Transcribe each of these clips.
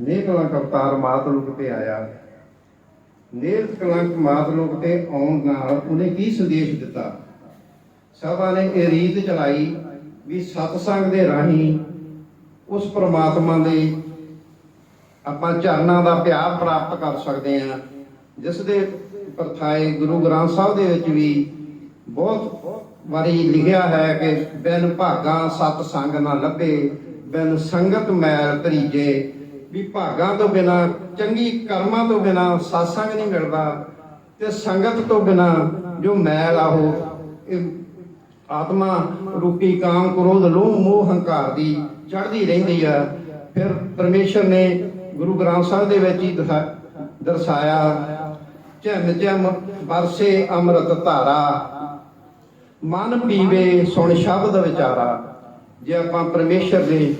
ਨੇਕ ਕਲੰਕ ਅਵਤਾਰ ਮਾਤ ਲੋਕ ਤੇ ਆਇਆ। ਨੇਕ ਕਲੰਕ ਮਾਤ ਲੋਕ ਤੇ ਆਉਣ ਨਾਲ ਉਹਨੇ ਕੀ ਸੰਦੇਸ਼ ਦਿੱਤਾ? ਸਭਾ ਨੇ ਇਹ ਰੀਤ ਚਲਾਈ ਵੀ ਸਤਸੰਗ ਦੇ ਰਾਹੀਂ ਉਸ ਪ੍ਰਮਾਤਮਾ ਦੇ ਆਪਾਂ ਚਰਨਾਂ ਦਾ ਪਿਆਰ ਪ੍ਰਾਪਤ ਕਰ ਸਕਦੇ ਹਾਂ, ਜਿਸ ਦੇ ਪਰਥਾਏ ਗੁਰੂ ਗ੍ਰੰਥ ਸਾਹਿਬ ਦੇ ਵਿੱਚ ਵੀ ਬਹੁਤ ਵਾਰੀ ਲਿਖਿਆ ਹੈ ਕਿ ਬਿਨ ਭਾਗਾ ਸਤ ਸੰਗ ਨਾ ਲੱਭੇ, ਬਿਨ ਸੰਗਤ ਮੈਲ ਤਰੀਜੇ ਵੀ ਭਾਗਾਂ ਤੋਂ ਬਿਨਾ, ਚੰਗੀ ਕਰਮਾਂ ਤੋਂ ਬਿਨਾ satsang ਨਹੀਂ ਮਿਲਦਾ ਤੇ ਸੰਗਤ ਤੋਂ ਬਿਨਾ ਜੋ ਮੈਲ ਆ ਉਹ ਆਤਮਾ ਰੂਪੀ ਕਾਮ ਕ੍ਰੋਧ, ਲੋਭ, ਮੋਹ, ਹੰਕਾਰ ਦੀ ਚੜ੍ਹਦੀ ਰਹਿੰਦੀ ਆ। ਫਿਰ ਪਰਮੇਸ਼ਰ ਨੇ ਗੁਰੂ ਗ੍ਰੰਥ ਸਾਹਿਬ ਦੇ ਵਿੱਚ ਹੀ ਦਰਸਾਇਆ ਝਮ ਝਮ ਵਰਸੇ ਅੰਮ੍ਰਿਤ ਧਾਰਾ, ਮਨ ਪੀਵੇ ਸੁਣ ਸ਼ਬਦ ਵਿਚਾਰਾ। ਜੇ ਆਪਾਂ ਪਰਮੇਸ਼ਰ ਦੇ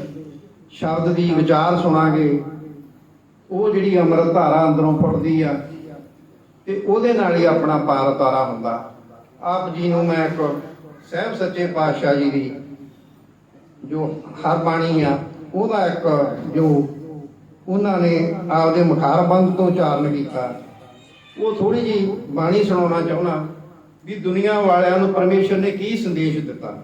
ਸ਼ਬਦ ਦੀ ਵਿਚਾਰ ਸੁਣਾਂਗੇ। ਉਹ ਜਿਹੜੀ ਅੰਮ੍ਰਿਤ ਧਾਰਾ ਅੰਦਰੋਂ ਫੁੱਟਦੀ ਆ, ਤੇ ਉਹਦੇ ਨਾਲ ਹੀ ਆਪਣਾ ਪਾਰ ਤਾਰਾ ਹੁੰਦਾ। ਆਪ ਜੀ ਨੂੰ ਮੈਂ ਇੱਕ ਸਹਿਬ ਸੱਚੇ ਪਾਤਸ਼ਾਹ ਜੀ ਦੀ ਜੋ ਹਰ ਬਾਣੀ ਆ, ਉਹਦਾ ਇੱਕ ਜੋ ਉਹਨਾਂ ਨੇ ਆਪਦੇ ਮੁਖਾਰਬੰਦ ਤੋਂ ਉਚਾਰਨ ਕੀਤਾ। ਉਹ ਥੋੜੀ ਜੀ ਬਾਣੀ ਸੁਣਾਉਣਾ ਚਾਹੁੰਦਾ ਵੀ ਦੁਨੀਆ ਵਾਲਿਆਂ ਨੂੰ ਪਰਮੇਸ਼ਰ ਨੇ ਕੀ ਸੰਦੇਸ਼ ਦਿੱਤਾ?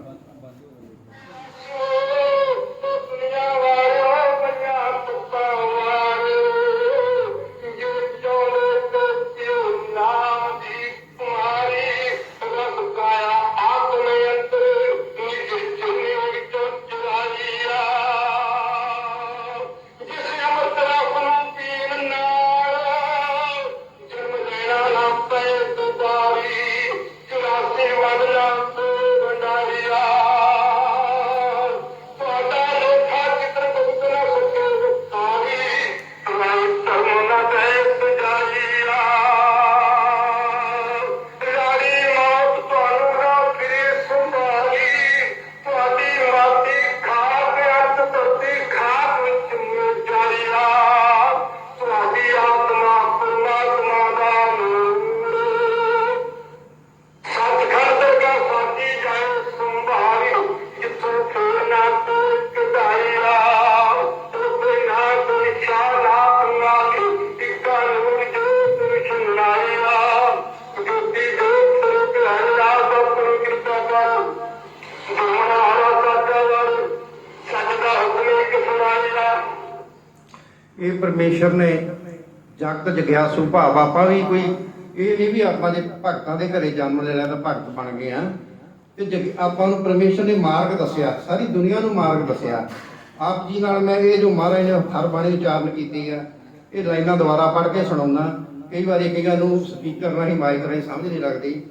ਇਹ ਪਰਮੇਸ਼ਰ ਨੇ ਜਗਤ, ਜਗਿਆਸੂ, ਭਾਵ, ਆਪਾਂ ਵੀ ਕੋਈ ਇਹ ਨਹੀਂ ਵੀ ਆਪਾਂ ਜੇ ਭਗਤਾਂ ਦੇ ਘਰੇ ਜਨਮ ਲੈ ਲਿਆ ਤਾਂ ਭਗਤ ਬਣ ਗਏ ਆ ਤੇ ਆਪਾਂ ਨੂੰ ਪਰਮੇਸ਼ਰ ਨੇ ਮਾਰਗ ਦੱਸਿਆ, ਸਾਰੀ ਦੁਨੀਆ ਨੂੰ ਮਾਰਗ ਦੱਸਿਆ। ਆਪ ਜੀ ਨਾਲ ਮੈਂ ਇਹ ਜੋ ਮਹਾਰਾਜ ਨੇ ਹਰ ਬਾਣੀ ਉਚਾਰਨ ਕੀਤੀ ਆ, ਇਹ ਲਾਈਨਾਂ ਦੁਬਾਰਾ ਪੜ੍ਹ ਕੇ ਸੁਣਾਉਣਾ ਕਈ ਵਾਰੀ ਕਈਆਂ ਨੂੰ ਸਪੀਕਰ ਰਾਹੀਂ, ਮਾਈਕ ਰਾਹੀਂ ਸਮਝ ਨਹੀਂ ਲੱਗਦੀ।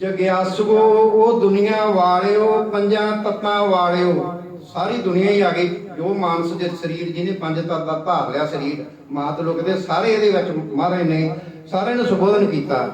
ਜਗਿਆਸੂ ਉਹ ਦੁਨੀਆ ਵਾਲਿਓ, ਪੰਜਾਂ ਤੱਤਾਂ ਵਾਲਿਓ। ਸਾਰੀ ਦੁਨੀਆ ਹੀ ਆ ਗਈ। ਜੋ ਮਾਨਸ ਦੇ ਸਰੀਰ, ਜਿਹਨੇ ਪੰਜ ਤੱਤ ਦਾ ਧਾਰ ਲਿਆ ਸਰੀਰ, ਮਾਤ ਲੋਕ ਦੇ ਸਾਰੇ ਇਹਦੇ ਵਿੱਚ ਮਹਾਰਾਜ ਨੇ ਸਾਰਿਆਂ ਨੂੰ ਸੰਬੋਧਨ ਕੀਤਾ।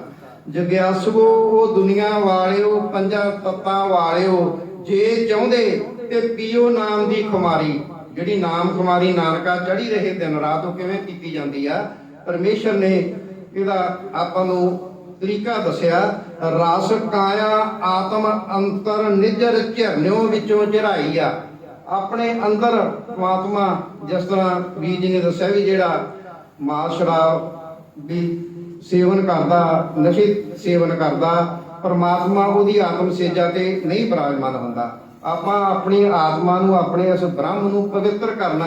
ਜਗਿਆਸੂਓ ਉਹ ਦੁਨੀਆ ਵਾਲਿਓ, ਪੰਜਾਂ ਤੱਤਾਂ ਵਾਲਿਓ, ਜੇ ਚਾਹੁੰਦੇ ਤੇ ਪੀਓ ਨਾਮ ਦੀ ਖੁਮਾਰੀ। ਜਿਹੜੀ ਨਾਮ ਖੁਮਾਰੀ ਨਾਨਕਾ ਚੜੀ ਰਹੇ ਦਿਨ ਰਾਤ, ਉਹ ਕਿਵੇਂ ਕੀਤੀ ਜਾਂਦੀ ਆ? ਪਰਮੇਸ਼ਰ ਨੇ ਇਹਦਾ ਆਪਾਂ ਨੂੰ ਤਰੀਕਾ ਦੱਸਿਆ, ਰਸ ਕਾਇਆ ਆਤਮ ਅੰਤਰ ਨਿਜਰ ਝਰਨਿਓ ਵਿੱਚੋਂ ਚੜਾਈ ਆ। ਆਪਣੇ ਅੰਦਰ ਪਰਮਾਤਮਾ ਜਿਸ ਤਰ੍ਹਾਂ ਵੀਰ ਜੀ ਨੇ ਦੱਸਿਆ ਵੀ ਜਿਹੜਾ ਮਾਸ ਸ਼ਰਾਬ ਵੀ ਸੇਵਨ ਕਰਦਾ, ਨਸ਼ੇ ਸੇਵਨ ਕਰਦਾ, ਪਰਮਾਤਮਾ ਉਹਦੀ ਆਤਮ ਸੇਜਾ ਤੇ ਨਹੀਂ ਬਰਾਜਮਾਨ ਹੁੰਦਾ। ਆਪਾਂ ਆਪਣੀ ਆਤਮਾ ਨੂੰ, ਆਪਣੇ ਇਸ ਬ੍ਰਹਮ ਨੂੰ ਪਵਿੱਤਰ ਕਰਨਾ,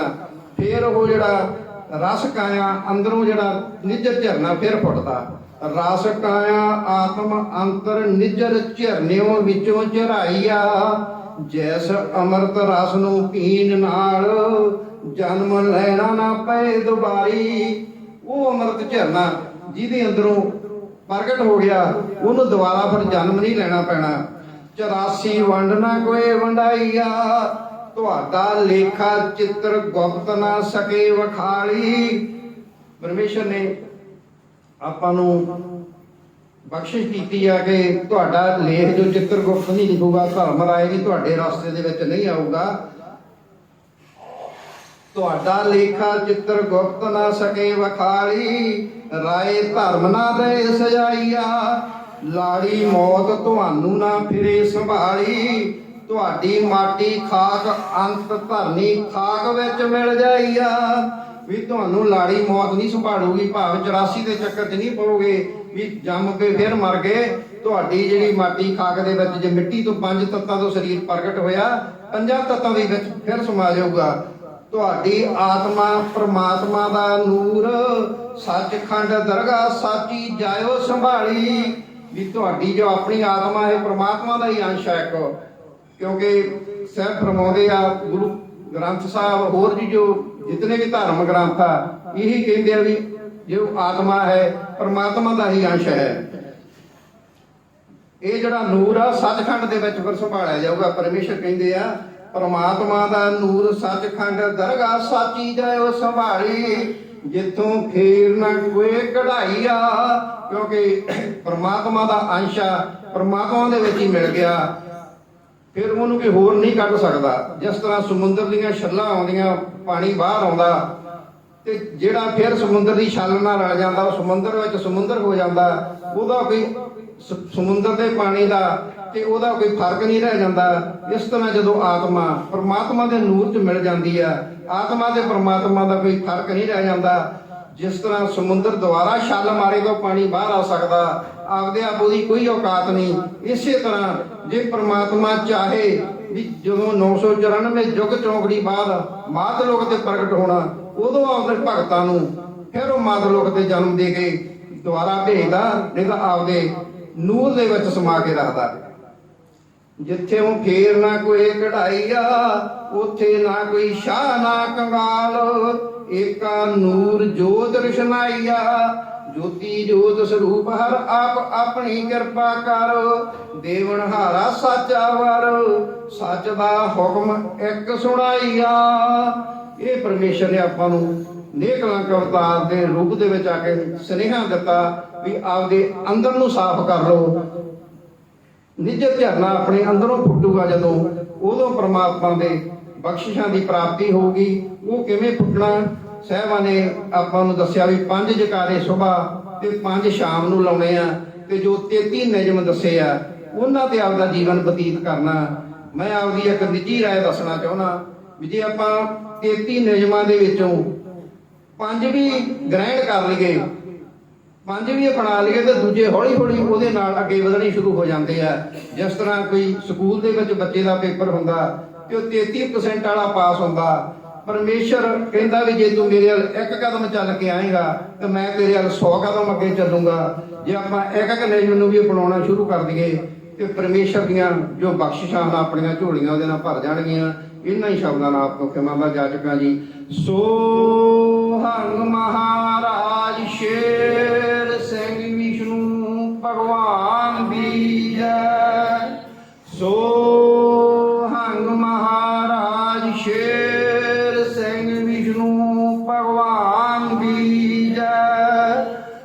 ਫਿਰ ਉਹ ਜਿਹੜਾ ਰਸ ਕਾਇਆ ਅੰਦਰੋਂ ਜਿਹੜਾ ਨਿਜਰ ਝਰਨਾ ਫਿਰ ਫੁੱਟਦਾ। ਰਸ ਕਾਇਆ ਆਤਮ ਅੰਤਰ ਨਿਜਰ ਝਰਨਿਓ ਵਿੱਚੋਂ ਝਰਾਈਆ ਜੈਸ ਅੰਮ੍ਰਿਤ ਰਸ ਨੂੰ ਪੀਣ ਨਾਲ ਜਨਮ ਲੈਣਾ ਨਾ ਪਏ ਦੁਬਾਰੀ। ਉਹ ਅੰਮ੍ਰਿਤ ਝਰਨਾ ਜਿਹਦੇ ਅੰਦਰੋਂ ਪ੍ਰਗਟ ਹੋ ਗਿਆ, ਉਹਨੂੰ ਦੁਬਾਰਾ ਫਿਰ ਜਨਮ ਨਹੀਂ ਲੈਣਾ ਪੈਣਾ। 84 ਵੰਡ ਨਾ ਕੋਈ ਵੰਡਾਈਆ, ਤੁਹਾਡਾ ਲੇਖਾ ਚਿੱਤਰ ਗੁਪਤ ਨਾ ਸਕੇ ਵਖਾਲੀ। ਪਰਮੇਸ਼ਰ ਨੇ ਆਪਾਂ ਨੂੰ ਬਖਸ਼ਿਸ਼ ਕੀਤੀ ਆ ਕਿ ਤੁਹਾਡਾ ਲੇਖ ਜੋ ਚਿੱਤਰ ਗੁਪਤ ਨਹੀਂ ਲਿਖੂਗਾ, ਧਰਮ ਰਾਏ ਵੀ ਤੁਹਾਡੇ ਰਸਤੇ ਦੇ ਵਿੱਚ ਨਹੀਂ ਆਊਗਾ। ਤੁਹਾਡਾ ਲੇਖਾ ਚਿੱਤਰ ਨਾ ਸਕੇ ਵਖਾਲੀ ਰਾਏ ਧਰਮ ਨਾ ਦੇ ਸਜਾਈਆ। ਲਾੜੀ ਮੌਤ ਤੁਹਾਨੂੰ ਨਾ ਫਿਰੇ ਸੰਭਾਲੀ, ਤੁਹਾਡੀ ਮਾਟੀ ਖਾਕ ਅੰਤ ਧਰਨੀ ਖਾਕ ਵਿੱਚ ਮਿਲ ਜਾਈਆ। ਵੀ ਤੁਹਾਨੂੰ ਲਾੜੀ ਮੌਤ ਨਹੀਂ ਸੰਭਾਲੂਗੀ, ਭਾਵ 84 ਦੇ ਚੱਕਰ 'ਚ ਨਹੀਂ ਪਵੋਗੇ ਵੀ ਜੰਮ ਕੇ ਫਿਰ ਮਰ ਗਏ, ਤੁਹਾਡੀ ਜਿਹੜੀ ਮਾਟੀ ਖਾਕ ਦੇ ਵਿੱਚ ਜੇ ਮਿੱਟੀ ਤੋਂ ਪੰਜ ਤੱਤਾਂ ਤੋਂ ਸਰੀਰ ਪ੍ਰਗਟ ਹੋਇਆ, ਪੰਜਾਂ ਤੱਤਾਂ ਦੇ ਵਿੱਚ ਫਿਰ ਸਮਾ ਜਾਊਗਾ। ਤੁਹਾਡੀ ਆਤਮਾ ਪ੍ਰਮਾਤਮਾ ਦਾ ਨੂਰ, ਸੱਚਖੰਡ ਦਰਗਾ ਸਾਚੀ ਜਾਇਓ ਸੰਭਾਲੀ। ਵੀ ਤੁਹਾਡੀ ਜੋ ਆਪਣੀ ਆਤਮਾ ਹੈ, ਪ੍ਰਮਾਤਮਾ ਦਾ ਹੀ ਅੰਸ਼ ਹੈ ਇੱਕ। ਕਿਉਂਕਿ ਸਹਿਬ ਫਰਮਾਉਂਦੇ ਆ, ਗੁਰੂ ਗ੍ਰੰਥ ਸਾਹਿਬ, ਹੋਰ ਜੀ ਜੋ ਜਿਤਨੇ ਵੀ ਧਰਮ ਗ੍ਰੰਥ ਆ, ਇਹੀ ਕਹਿੰਦੇ ਆ ਵੀ ਜੋ ਆਤਮਾ ਹੈ, ਪ੍ਰਮਾਤਮਾ ਦਾ ਹੀ ਅੰਸ਼ ਹੈ। ਇਹ ਜਿਹੜਾ ਨੂਰ ਆ, ਸੱਚਖੰਡ ਦੇ ਵਿੱਚ ਫਿਰ ਸੰਭਾਲਿਆ ਜਾਊਗਾ। ਪਰਮੇਸ਼ਰ ਕਹਿੰਦੇ ਆ, ਪਰਮਾਤਮਾ ਦਾ ਨੂਰ ਸੱਚਖੰਡ ਦਰਗਾ ਸਾਚੀ ਜਾਇਓ ਸੰਭਾਲੀ। ਜਿੱਥੋਂ ਫੇਰ ਨਾ ਕੋਈ ਕਢਾਈ ਆ, ਕਿਉਂਕਿ ਪਰਮਾਤਮਾ ਦਾ ਅੰਸ਼ ਆ, ਪਰਮਾਤਮਾ ਦੇ ਵਿੱਚ ਹੀ ਮਿਲ ਗਿਆ। ਫਿਰ ਉਹਨੂੰ ਕੋਈ ਹੋਰ ਨਹੀਂ ਕੱਢ ਸਕਦਾ। ਜਿਸ ਤਰ੍ਹਾਂ ਸਮੁੰਦਰ ਦੀਆਂ ਛੱਲਾਂ ਆਉਂਦੀਆਂ, ਪਾਣੀ ਬਾਹਰ ਆਉਂਦਾ, ਤੇ ਜਿਹੜਾ ਫਿਰ ਸਮੁੰਦਰ ਦੀ ਛੱਲ ਨਾਲ ਰਲ ਜਾਂਦਾ, ਉਹ ਸਮੁੰਦਰ ਵਿੱਚ ਸਮੁੰਦਰ ਹੋ ਜਾਂਦਾ, ਉਹਦਾ ਕੋਈ ਸਮੁੰਦਰ ਦੇ ਪਾਣੀ ਦਾ ਤੇ ਉਹਦਾ ਕੋਈ ਫ਼ਰਕ ਨਹੀਂ ਰਹਿ ਜਾਂਦਾ। ਇਸ ਤਰ੍ਹਾਂ ਜਦੋਂ ਆਤਮਾ ਪਰਮਾਤਮਾ ਦੇ ਨੂਰ 'ਚ ਮਿਲ ਜਾਂਦੀ ਆ, ਆਤਮਾ ਤੇ ਪਰਮਾਤਮਾ ਦਾ ਕੋਈ ਫ਼ਰਕ ਨਹੀਂ ਰਹਿ ਜਾਂਦਾ। ਜਿਸ ਤਰ੍ਹਾਂ ਸਮੁੰਦਰ ਦੁਆਰਾ ਛੱਲ ਮਾਰੇ ਤਾਂ ਪਾਣੀ ਬਾਹਰ ਆ ਸਕਦਾ, ਆਪਦੇ ਆਪ ਉਹਦੀ ਕੋਈ ਔਕਾਤ ਨਹੀਂ। ਇਸੇ ਤਰ੍ਹਾਂ ਜੇ ਪ੍ਰਮਾਤਮਾ ਚਾਹੇ ਵੀ ਜਦੋਂ 994 ਯੁੱਗ ਚੌਂਕੜੀ ਬਾਅਦ ਮਾਤ ਲੋਕ ਤੇ ਪ੍ਰਗਟ ਹੋਣਾ, ਉਦੋਂ ਆਪਦੇ ਭਗਤਾਂ ਨੂੰ ਫਿਰ ਉਹ ਮਾਤ ਲੋਕ ਤੇ ਜਨਮ ਦੇ ਕੇ ਦੁਆਰਾ ਭੇਜਦਾ, ਨਹੀਂ ਤਾਂ ਆਪਦੇ ਨੂਰ ਦੇ ਵਿੱਚ ਸਮਾ ਕੇ ਰੱਖਦਾ। ਜਿੱਥੇ ਉਹ ਫੇਰ ਨਾ ਕੋਈ ਕਢਾਈ ਆ, ਉੱਥੇ ਨਾ ਕੋਈ ਸ਼ਾਹ, ਨਾ ਕੰਗਾਲ। ਏਕਾ ਨੂਰ ਜੋਤ ਰਸ਼ਨਾਈਆ ਜੋਤੀ ਜੋਤ ਸਰੂਪ ਹਰ ਆਪ ਆਪਣੀ ਕਿਰਪਾ ਕਰ। ਦੇਵਨ ਹਾਰਾ ਸਾਚਾ ਵਰ ਸੱਚ ਦਾ ਹੁਕਮ ਇੱਕ ਸੁਣਾਈਆ। ਇਹ ਪਰਮੇਸ਼ਰ ਨੇ ਆਪਾਂ ਨੂੰ ਨੇਕਲਾਂ ਕਵਤਾਰ ਦੇ ਰੂਪ ਦੇ ਵਿੱਚ ਆ ਕੇ ਸੁਨੇਹਾ ਦਿੱਤਾ ਵੀ ਆਪਦੇ ਅੰਦਰ ਨੂੰ ਸਾਫ਼ ਕਰ ਲਓ। ਨਿੱਜ ਝਰਨਾ ਆਪਣੇ ਅੰਦਰੋਂ ਫੁੱਟੂਗਾ ਜਦੋਂ ਉਦੋਂ ਪ੍ਰਮਾਤਮਾ ਦੇ ਬਖਸ਼ਿਸ਼ਾਂ ਦੀ ਪ੍ਰਾਪਤੀ ਹੋਊਗੀ। ਉਹ ਕਿਵੇਂ ਫੁੱਟਣਾ? ਸਹਿਬਾਂ ਨੇ ਆਪਾਂ ਨੂੰ ਦੱਸਿਆ ਵੀ ਪੰਜ ਜਕਾਰੇ ਸਵੇਰ ਤੇ ਪੰਜ ਸ਼ਾਮ ਨੂੰ ਲਾਉਣੇ ਆ ਤੇ ਜੋ 33 ਨਿਯਮ ਦੱਸੇ ਆ, ਉਹਨਾਂ ਤੇ ਆਪਦਾ ਜੀਵਨ ਬਤੀਤ ਕਰਨਾ। ਮੈਂ ਆਪਦੀ ਇੱਕ ਨਿੱਜੀ ਰਾਏ ਦੱਸਣਾ ਚਾਹੁੰਦਾ ਵੀ ਜੇ ਆਪਾਂ 33 ਨਿਯਮਾਂ ਦੇ ਵਿੱਚੋਂ ਪੰਜ ਵੀ ਗ੍ਰਹਿਣ ਕਰ ਲਈਏ, ਪੰਜ ਵੀ ਅਪਣਾ ਲਈਏ ਤੇ ਦੂਜੇ ਹੌਲੀ ਹੌਲੀ ਉਹਦੇ ਨਾਲ ਅੱਗੇ ਵਧਣੇ ਸ਼ੁਰੂ ਹੋ ਜਾਂਦੇ ਆ। ਜਿਸ ਤਰ੍ਹਾਂ ਕੋਈ ਸਕੂਲ ਦੇ ਵਿੱਚ ਬੱਚੇ ਦਾ ਪੇਪਰ ਹੁੰਦਾ ਤੇ ਉਹ 33% ਵਾਲਾ ਪਾਸ ਹੁੰਦਾ। ਪਰਮੇਸ਼ਰ ਕਹਿੰਦਾ ਵੀ ਜੇ ਤੂੰ ਮੇਰੇ ਵੱਲ ਇੱਕ ਕਦਮ ਚੱਲ ਕੇ ਆਏਗਾ, ਤੇ ਮੈਂ ਤੇਰੇ ਵੱਲ 100 ਕਦਮ ਅੱਗੇ ਚੱਲੂਗਾ। ਜੇ ਆਪਾਂ ਇੱਕ ਇੱਕ ਨਿਯਮ ਨੂੰ ਵੀ ਅਪਣਾਉਣਾ ਸ਼ੁਰੂ ਕਰ ਦਈਏ, ਤੇ ਪਰਮੇਸ਼ਰ ਦੀਆਂ ਜੋ ਬਖਸ਼ਿਸ਼ਾਂ ਹਨ, ਆਪਣੀਆਂ ਝੋਲੀਆਂ ਉਹਦੇ ਨਾਲ ਭਰ ਜਾਣਗੀਆਂ। ਇਹਨਾਂ ਹੀ ਸ਼ਬਦਾਂ ਨਾਲ ਆਪ ਨੂੰ ਖਿਮਾ ਦਾ ਜਾਚਕਾਂ ਜੀ। ਸੋ ਹੰਗ ਮਹਾ